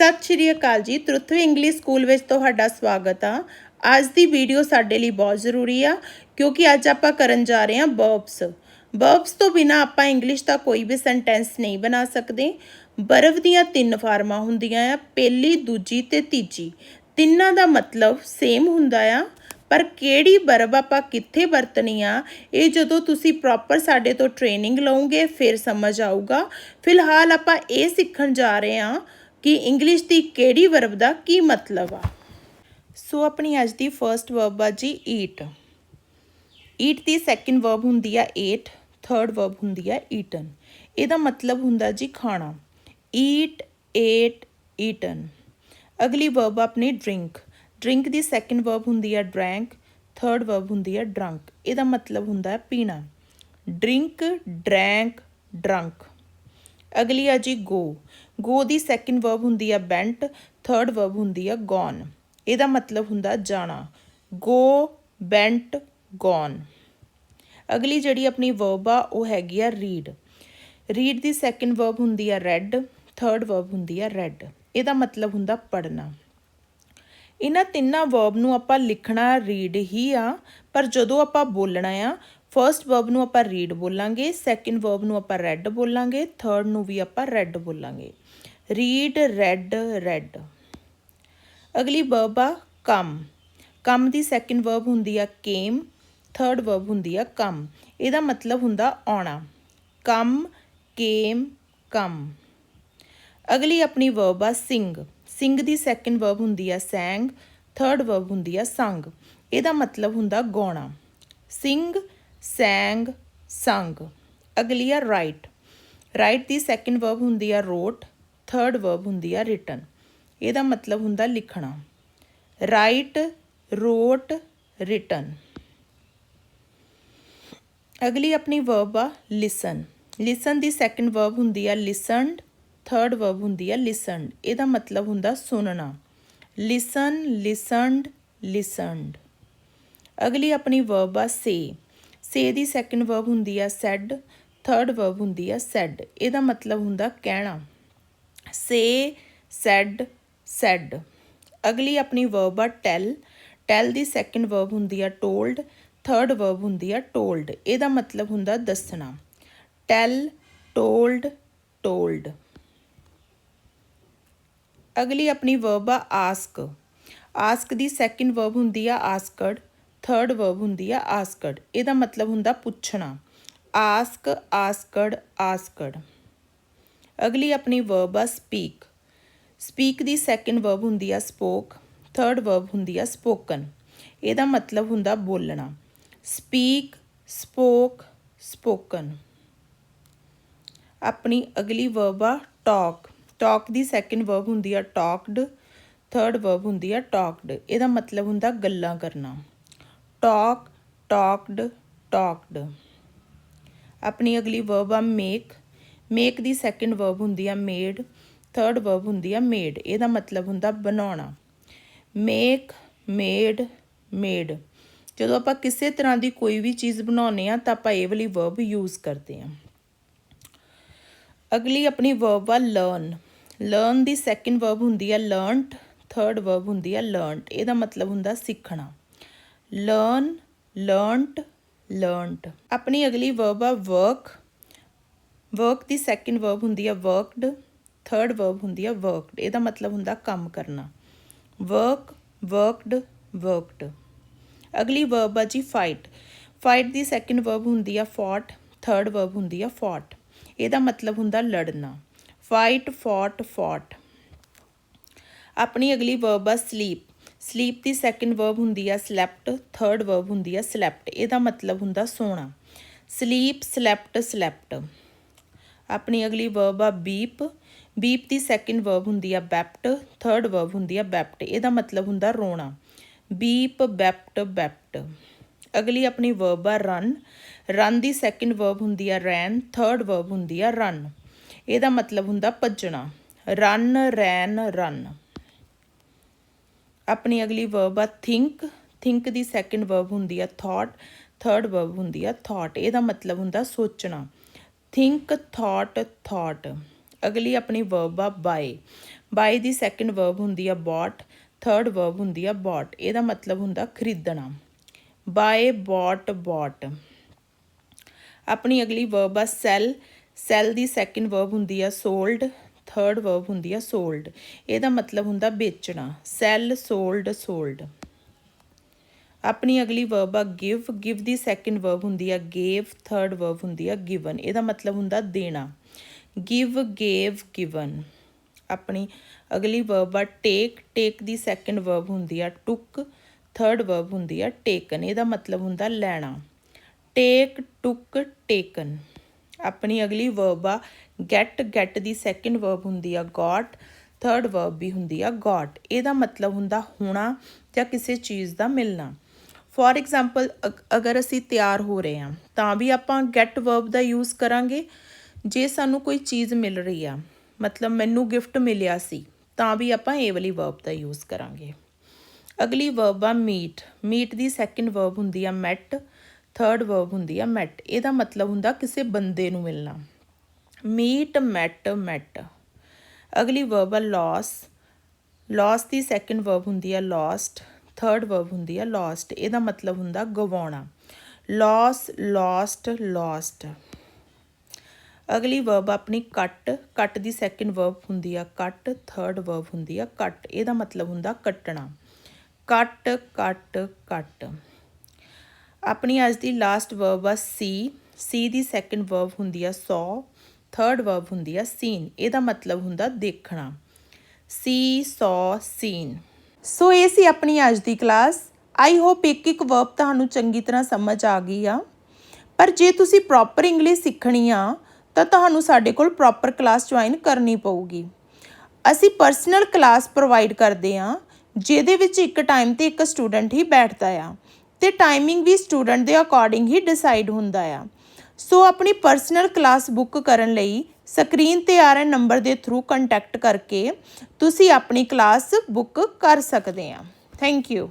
ਸਤਿ ਸ਼੍ਰੀ ਅਕਾਲ ਜੀ। ਤ੍ਰਿਥਵੀ English school ਵਿੱਚ ਤੁਹਾਡਾ ਸਵਾਗਤ ਆ। ਅੱਜ ਦੀ ਵੀਡੀਓ ਸਾਡੇ ਲਈ ਬਹੁਤ ਜ਼ਰੂਰੀ ਆ, ਕਿਉਂਕਿ ਅੱਜ ਆਪਾਂ ਕਰਨ ਜਾ ਰਹੇ ਹਾਂ ਬਰਬਸ ਬਰਬਸ ਤੋਂ ਬਿਨਾ ਆਪਾਂ ਇੰਗਲਿਸ਼ ਦਾ ਕੋਈ ਵੀ ਸੈਂਟੈਂਸ ਨਹੀਂ ਬਣਾ ਸਕਦੇ। ਬਰਫ਼ ਦੀਆਂ ਤਿੰਨ ਫਾਰਮਾਂ ਹੁੰਦੀਆਂ ਆ, ਪਹਿਲੀ, ਦੂਜੀ ਤੇ ਤੀਜੀ। ਤਿੰਨਾਂ ਦਾ ਮਤਲਬ ਸੇਮ ਹੁੰਦਾ ਆ, ਪਰ ਕਿਹੜੀ ਬਰਬ ਆਪਾਂ ਕਿੱਥੇ ਵਰਤਣੀ ਆ, ਇਹ ਜਦੋਂ ਤੁਸੀਂ ਪ੍ਰੋਪਰ ਸਾਡੇ ਤੋਂ ਟ੍ਰੇਨਿੰਗ ਲਓਗੇ, ਫਿਰ ਸਮਝ ਆਊਗਾ। ਫਿਲਹਾਲ ਆਪਾਂ ਇਹ ਸਿੱਖਣ ਜਾ ਰਹੇ ਹਾਂ। ਕਿ ਇੰਗਲਿਸ਼ ਦੀ ਕਿਹੜੀ ਵਰਬ ਦਾ ਕੀ ਮਤਲਬ ਆ? ਸੋ ਆਪਣੀ ਅੱਜ ਦੀ ਫਰਸਟ ਵਰਬ ਆ ਜੀ ਈਟ ਈਟ ਦੀ ਸੈਕਿੰਡ ਵਰਬ ਹੁੰਦੀ ਆ ਏਟ ਥਰਡ ਵਰਬ ਹੁੰਦੀ ਆ ਈਟਨ ਇਹਦਾ ਮਤਲਬ ਹੁੰਦਾ ਜੀ ਖਾਣਾ। ਈਟ ਏਟ ਈਟਨ ਅਗਲੀ ਵਰਬ ਆਪਣੀ ਡਰਿੰਕ ਡਰਿੰਕ ਦੀ ਸੈਕਿੰਡ ਵਰਬ ਹੁੰਦੀ ਆ ਡਰੈਂਕ ਥਰਡ ਵਰਬ ਹੁੰਦੀ ਆ ਡਰੰਕ ਇਹਦਾ ਮਤਲਬ ਹੁੰਦਾ ਹੈ ਪੀਣਾ। ਡਰਿੰਕ ਡਰੈਂਕ ਡਰੰਕ ਅਗਲੀ ਆ ਜੀ ਗੋ। ਗੋ ਦੀ ਸੈਕਿੰਡ ਵਰਬ ਹੁੰਦੀ ਆ ਬੈਂਟ ਥਰਡ ਵਰਬ ਹੁੰਦੀ ਆ ਗੌਨ ਇਹਦਾ ਮਤਲਬ ਹੁੰਦਾ ਜਾਣਾ। ਗੋ ਬੈਂਟ ਗੌਨ ਅਗਲੀ ਜਿਹੜੀ ਆਪਣੀ ਵਰਬ ਆ, ਉਹ ਹੈਗੀ ਆ ਰੀਡ ਰੀਡ ਦੀ ਸੈਕਿੰਡ ਵਰਬ ਹੁੰਦੀ ਆ ਰੈਡ ਥਰਡ ਵਰਬ ਹੁੰਦੀ ਆ ਰੈਡ ਇਹਦਾ ਮਤਲਬ ਹੁੰਦਾ ਪੜਨਾ ਇਹਨਾਂ ਤਿੰਨਾਂ ਵਰਬ ਨੂੰ ਆਪਾਂ ਲਿਖਣਾ ਰੀਡ ਹੀ ਆ, ਪਰ ਜਦੋਂ ਆਪਾਂ ਬੋਲਣਾ ਆ ਫਰਸਟ ਵਰਬ ਨੂੰ ਆਪਾਂ ਰੀਡ ਬੋਲਾਂਗੇ ਸੈਕਿੰਡ ਵਰਬ ਨੂੰ ਆਪਾਂ ਰੈੱਡ ਬੋਲਾਂਗੇ ਥਰਡ ਨੂੰ ਵੀ ਆਪਾਂ ਰੈੱਡ ਬੋਲਾਂਗੇ। ਰੀਡ ਰੈੱਡ ਰੈੱਡ ਅਗਲੀ ਵਰਬ ਆ ਕਮ ਕਮ ਦੀ ਸੈਕਿੰਡ ਵਰਬ ਹੁੰਦੀ ਆ ਕੇਮ ਥਰਡ ਵਰਬ ਹੁੰਦੀ ਆ ਕਮ ਇਹਦਾ ਮਤਲਬ ਹੁੰਦਾ ਆਉਣਾ। ਕਮ ਕੇਮ ਕਮ ਅਗਲੀ ਆਪਣੀ ਵਰਬ ਆ ਸਿੰਗ ਸਿੰਗ ਦੀ ਸੈਕਿੰਡ ਵਰਬ ਹੁੰਦੀ ਆ ਸੈਂਗ ਥਰਡ ਵਰਬ ਹੁੰਦੀ ਆ ਸੰਗ। ਇਹਦਾ ਮਤਲਬ ਹੁੰਦਾ ਗਾਉਣਾ। ਸਿੰਗ ਸੈਂਗ, ਸੰਗ। ਅਗਲੀ ਆ ਰਾਈਟ ਰਾਈਟ ਦੀ ਸੈਕਿੰਡ ਵਰਬ ਹੁੰਦੀ ਆ ਰੋਟ ਥਰਡ ਵਰਬ ਹੁੰਦੀ ਆ ਰਿਟਨ ਇਹਦਾ ਮਤਲਬ ਹੁੰਦਾ ਲਿਖਣਾ। ਰਾਈਟ ਰੋਟ ਰਿਟਨ ਅਗਲੀ ਆਪਣੀ ਵਰਬ ਆ ਲਿਸਨ ਲਿਸਨ ਦੀ ਸੈਕਿੰਡ ਵਰਬ ਹੁੰਦੀ ਆ ਲਿਸਨਡ ਥਰਡ ਵਰਬ ਹੁੰਦੀ ਆ ਲਿਸਨਡ ਇਹਦਾ ਮਤਲਬ ਹੁੰਦਾ ਸੁਣਨਾ। ਲਿਸਨ ਲਿਸਨਡ ਲਿਸਨਡ ਅਗਲੀ ਆਪਣੀ ਵਰਬ ਆ ਸੇ ਸੇ ਦੀ ਸੈਕਿੰਡ ਵਰਬ ਹੁੰਦੀ ਆ ਸੈਡ ਥਰਡ ਵਰਬ ਹੁੰਦੀ ਆ ਸੈਡ ਇਹਦਾ ਮਤਲਬ ਹੁੰਦਾ ਕਹਿਣਾ। ਸੇ ਸੈਡ ਸੈਡ ਅਗਲੀ ਆਪਣੀ ਵਰਬ ਆ ਟੈਲ ਟੈਲ ਦੀ ਸੈਕਿੰਡ ਵਰਬ ਹੁੰਦੀ ਆ ਟੋਲਡ ਥਰਡ ਵਰਬ ਹੁੰਦੀ ਆ ਟੋਲਡ ਇਹਦਾ ਮਤਲਬ ਹੁੰਦਾ ਦੱਸਣਾ। ਟੈਲ ਟੋਲਡ ਟੋਲਡ ਅਗਲੀ ਆਪਣੀ ਵਰਬ ਆ ਆਸਕ ਆਸਕ ਦੀ ਸੈਕਿੰਡ ਵਰਬ ਹੁੰਦੀ ਆ ਆਸਕਡ ਥਰਡ ਵਰਬ ਹੁੰਦੀ ਆ ਆਸਕਡ ਇਹਦਾ ਮਤਲਬ ਹੁੰਦਾ ਪੁੱਛਣਾ। ਆਸਕ ਆਸਕਡ ਆਸਕਡ ਅਗਲੀ ਆਪਣੀ ਵਰਬ ਆ ਸਪੀਕ ਸਪੀਕ ਦੀ ਸੈਕਿੰਡ ਵਰਬ ਹੁੰਦੀ ਆ ਸਪੋਕ ਥਰਡ ਵਰਬ ਹੁੰਦੀ ਆ ਸਪੋਕਨ ਇਹਦਾ ਮਤਲਬ ਹੁੰਦਾ ਬੋਲਣਾ। ਸਪੀਕ ਸਪੋਕ ਸਪੋਕਨ ਆਪਣੀ ਅਗਲੀ ਵਰਬ ਆ ਟਾਕ ਟਾਕ ਦੀ ਸੈਕਿੰਡ ਵਰਬ ਹੁੰਦੀ ਆ ਟਾਕਡ ਥਰਡ ਵਰਬ ਹੁੰਦੀ ਆ ਟਾਕਡ ਇਹਦਾ ਮਤਲਬ ਹੁੰਦਾ ਗੱਲਾਂ ਕਰਨਾ। Talk, talked talked. ਆਪਣੀ ਅਗਲੀ ਵਰਬ ਆ ਮੇਕ ਮੇਕ ਦੀ ਸੈਕਿੰਡ ਵਰਬ ਹੁੰਦੀ ਆ ਮੇਡ ਥਰਡ ਵਰਬ ਹੁੰਦੀ ਆ ਮੇਡ ਇਹਦਾ ਮਤਲਬ ਹੁੰਦਾ ਬਣਾਉਣਾ। ਮੇਕ ਮੇਡ ਮੇਡ ਜਦੋਂ ਆਪਾਂ ਕਿਸੇ ਤਰ੍ਹਾਂ ਦੀ ਕੋਈ ਵੀ ਚੀਜ਼ ਬਣਾਉਨੇ ਆ ਤਾਂ ਆਪਾਂ ਇਹ ਵਾਲੀ ਵਰਬ ਯੂਜ਼ ਕਰਦੇ ਆ। ਅਗਲੀ ਆਪਣੀ ਵਰਬ ਆ ਲਰਨ ਲਰਨ ਦੀ ਸੈਕਿੰਡ ਵਰਬ ਹੁੰਦੀ ਆ ਲਰਨਡ ਥਰਡ ਵਰਬ ਹੁੰਦੀ ਆ ਲਰਨਡ ਇਹਦਾ ਮਤਲਬ ਹੁੰਦਾ ਸਿੱਖਣਾ। ਲਰਨ ਲਰਨਡ ਲਰਨਡ ਆਪਣੀ ਅਗਲੀ ਵਰਬ ਆ ਵਰਕ ਵਰਕ ਦੀ ਸੈਕਿੰਡ ਵਰਬ ਹੁੰਦੀ ਆ ਵਰਕਡ ਥਰਡ ਵਰਬ ਹੁੰਦੀ ਆ ਵਰਕਡ ਇਹਦਾ ਮਤਲਬ ਹੁੰਦਾ ਕੰਮ ਕਰਨਾ। ਵਰਕ ਵਰਕਡ ਵਰਕਡ ਅਗਲੀ ਵਰਬ ਆ ਜੀ ਫਾਈਟ ਫਾਈਟ ਦੀ ਸੈਕਿੰਡ ਵਰਬ ਹੁੰਦੀ ਆ ਫੌਟ ਥਰਡ ਵਰਬ ਹੁੰਦੀ ਆ ਫੌਟ ਇਹਦਾ ਮਤਲਬ ਹੁੰਦਾ ਲੜਨਾ। ਫਾਈਟ ਫੌਟ ਫੌਟ ਆਪਣੀ ਅਗਲੀ ਵਰਬ ਆ ਸਲੀਪ ਸਲੀਪ ਦੀ ਸੈਕਿੰਡ ਵਰਬ ਹੁੰਦੀ ਆ ਸਲੈਪਟ ਥਰਡ ਵਰਬ ਹੁੰਦੀ ਆ ਸਲੈਪਟ ਇਹਦਾ ਮਤਲਬ ਹੁੰਦਾ ਸੋਣਾ। ਸਲੀਪ ਸਲੈਪਟ ਸਲੈਪਟ ਆਪਣੀ ਅਗਲੀ ਵਰਬ ਆ ਬੀਪ ਬੀਪ ਦੀ ਸੈਕਿੰਡ ਵਰਬ ਹੁੰਦੀ ਆ ਬੈਪਟ ਥਰਡ ਵਰਬ ਹੁੰਦੀ ਆ ਬੈਪਟ ਇਹਦਾ ਮਤਲਬ ਹੁੰਦਾ ਰੋਣਾ। ਬੀਪ ਬੈਪਟ ਬੈਪਟ ਅਗਲੀ ਆਪਣੀ ਵਰਬ ਆ ਰਨ ਰਨ ਦੀ ਸੈਕਿੰਡ ਵਰਬ ਹੁੰਦੀ ਆ ਰੈਨ ਥਰਡ ਵਰਬ ਹੁੰਦੀ ਆ ਰਨ ਇਹਦਾ ਮਤਲਬ ਹੁੰਦਾ ਭੱਜਣਾ। ਰਨ ਰੈਨ ਰਨ ਆਪਣੀ ਅਗਲੀ ਵਰਬ ਆ ਥਿੰਕ ਥਿੰਕ ਦੀ ਸੈਕਿੰਡ ਵਰਬ ਹੁੰਦੀ ਆ ਥਾਟ ਥਰਡ ਵਰਬ ਹੁੰਦੀ ਆ ਥਾਟ ਇਹਦਾ ਮਤਲਬ ਹੁੰਦਾ ਸੋਚਣਾ। ਥਿੰਕ ਥਾਟ ਥਾਟ ਅਗਲੀ ਆਪਣੀ ਵਰਬ ਆ ਬਾਏ ਬਾਏ ਦੀ ਸੈਕੰਡ ਵਰਬ ਹੁੰਦੀ ਆ ਬੌਟ ਥਰਡ ਵਰਬ ਹੁੰਦੀ ਆ ਬੌਟ ਇਹਦਾ ਮਤਲਬ ਹੁੰਦਾ ਖਰੀਦਣਾ। ਬਾਏ ਬੌਟ ਬੌਟ ਆਪਣੀ ਅਗਲੀ ਵਰਬ ਆ ਸੈਲ ਸੈਲ ਦੀ ਸੈਕੰਡ ਵਰਬ ਹੁੰਦੀ ਆ ਸੋਲਡ ਥਰਡ ਵਰਬ ਹੁੰਦੀ ਆ ਸੋਲਡ ਇਹਦਾ ਮਤਲਬ ਹੁੰਦਾ ਵੇਚਣਾ। ਸੈਲ ਸੋਲਡ ਸੋਲਡ ਆਪਣੀ ਅਗਲੀ ਵਰਬ ਆ ਗਿਵ ਗਿਵ ਦੀ ਸੈਕੰਡ ਵਰਬ ਹੁੰਦੀ ਆ ਗੇਵ ਥਰਡ ਵਰਬ ਹੁੰਦੀ ਆ ਗਿਵਨ ਇਹਦਾ ਮਤਲਬ ਹੁੰਦਾ ਦੇਣਾ। ਗਿਵ ਗੇਵ ਗਿਵਨ ਆਪਣੀ ਅਗਲੀ ਵਰਬ ਆ ਟੇਕ ਟੇਕ ਦੀ ਸੈਕੰਡ ਵਰਬ ਹੁੰਦੀ ਆ ਟੁੱਕ ਥਰਡ ਵਰਬ ਹੁੰਦੀ ਆ ਟੇਕਨ ਇਹਦਾ ਮਤਲਬ ਹੁੰਦਾ ਲੈਣਾ। ਟੇਕ ਟੁੱਕ ਟੇਕਨ ਆਪਣੀ ਅਗਲੀ ਵਰਬ ਆ ਗੈਟ ਗੈਟ ਦੀ ਸੈਕੰਡ ਵਰਬ ਹੁੰਦੀ ਆ ਗਾਟ ਥਰਡ ਵਰਬ ਵੀ ਹੁੰਦੀ ਆ ਗਾਟ ਇਹਦਾ ਮਤਲਬ ਹੁੰਦਾ ਹੋਣਾ ਜਾਂ ਕਿਸੇ ਚੀਜ਼ ਦਾ ਮਿਲਣਾ। ਫੋਰ ਐਗਜ਼ਾਮਪਲ ਅਗਰ ਅਸੀਂ ਤਿਆਰ ਹੋ ਰਹੇ ਹਾਂ ਤਾਂ ਵੀ ਆਪਾਂ ਗੈਟ ਵਰਬ ਦਾ ਯੂਜ਼ ਕਰਾਂਗੇ। ਜੇ ਸਾਨੂੰ ਕੋਈ ਚੀਜ਼ ਮਿਲ ਰਹੀ ਆ, ਮਤਲਬ ਮੈਨੂੰ ਗਿਫਟ ਮਿਲਿਆ ਸੀ, ਤਾਂ ਵੀ ਆਪਾਂ ਇਹ ਵਾਲੀ ਵਰਬ ਦਾ ਯੂਜ਼ ਕਰਾਂਗੇ। ਅਗਲੀ ਵਰਬ ਆ ਮੀਟ ਮੀਟ ਦੀ ਸੈਕੰਡ ਵਰਬ ਹੁੰਦੀ ਆ ਮੈਟ ਥਰਡ ਵਰਬ ਹੁੰਦੀ ਆ ਮੈਟ ਇਹਦਾ ਮਤਲਬ ਹੁੰਦਾ ਕਿਸੇ ਬੰਦੇ ਨੂੰ ਮਿਲਣਾ। ਮੀਟ ਮੈਟ ਮੈਟ ਅਗਲੀ ਵਰਬ ਆ ਲਾਸ ਲਾਸ ਦੀ ਸੈਕੰਡ ਵਰਬ ਹੁੰਦੀ ਆ ਲੋਸਟ ਥਰਡ ਵਰਬ ਹੁੰਦੀ ਆ ਲੋਸਟ ਇਹਦਾ ਮਤਲਬ ਹੁੰਦਾ ਗਵਾਉਣਾ। ਲਾਸ ਲੋਸਟ ਲੋਸਟ ਅਗਲੀ ਵਰਬ ਆਪਣੀ ਕੱਟ ਕੱਟ ਦੀ ਸੈਕੰਡ ਵਰਬ ਹੁੰਦੀ ਆ ਕੱਟ ਥਰਡ ਵਰਬ ਹੁੰਦੀ ਆ ਕੱਟ ਇਹਦਾ ਮਤਲਬ ਹੁੰਦਾ ਕੱਟਣਾ। ਕੱਟ ਕੱਟ ਕੱਟ ਆਪਣੀ ਅੱਜ ਦੀ ਲਾਸਟ ਵਰਬ ਆ ਸੀ। ਸੀ ਦੀ ਸੈਕੰਡ ਵਰਬ ਹੁੰਦੀ ਆ ਸੌ। ਥਰਡ ਵਰਬ ਹੁੰਦੀ ਆ ਸੀਨ। ਇਹਦਾ ਮਤਲਬ ਹੁੰਦਾ ਦੇਖਣਾ। ਸੀ, ਸੌ, ਸੀਨ। ਸੋ ਇਹ ਸੀ ਆਪਣੀ ਅੱਜ ਦੀ ਕਲਾਸ ਆਈ ਹੋਪ ਇੱਕ ਇੱਕ ਵਰਬ ਤੁਹਾਨੂੰ ਚੰਗੀ ਤਰ੍ਹਾਂ ਸਮਝ ਆ ਗਈ ਆ। ਪਰ ਜੇ ਤੁਸੀਂ ਪ੍ਰੋਪਰ ਇੰਗਲਿਸ਼ ਸਿੱਖਣੀ ਆ, ਤਾਂ ਤੁਹਾਨੂੰ ਸਾਡੇ ਕੋਲ ਪ੍ਰੋਪਰ ਕਲਾਸ ਜੁਆਇਨ ਕਰਨੀ ਪਊਗੀ। ਅਸੀਂ ਪਰਸਨਲ ਕਲਾਸ ਪ੍ਰੋਵਾਈਡ ਕਰਦੇ ਆ, ਜਿਹਦੇ ਵਿੱਚ ਇੱਕ ਟਾਈਮ ਤੇ ਇੱਕ ਸਟੂਡੈਂਟ ਹੀ ਬੈਠਦਾ ਆ। ਤੇ ਟਾਈਮਿੰਗ ਵੀ ਸਟੂਡੈਂਟ ਦੇ ਅਕੋਰਡਿੰਗ ਹੀ ਡਿਸਾਈਡ ਹੁੰਦਾ ਆ। ਸੋ ਆਪਣੀ ਪਰਸਨਲ ਕਲਾਸ ਬੁੱਕ ਕਰਨ ਲਈ ਸਕਰੀਨ ਤੇ ਆ ਰਹੇ ਨੰਬਰ ਦੇ ਥਰੂ ਕੰਟੈਕਟ ਕਰਕੇ ਤੁਸੀਂ ਆਪਣੀ ਕਲਾਸ ਬੁੱਕ ਕਰ ਸਕਦੇ ਆ। Thank you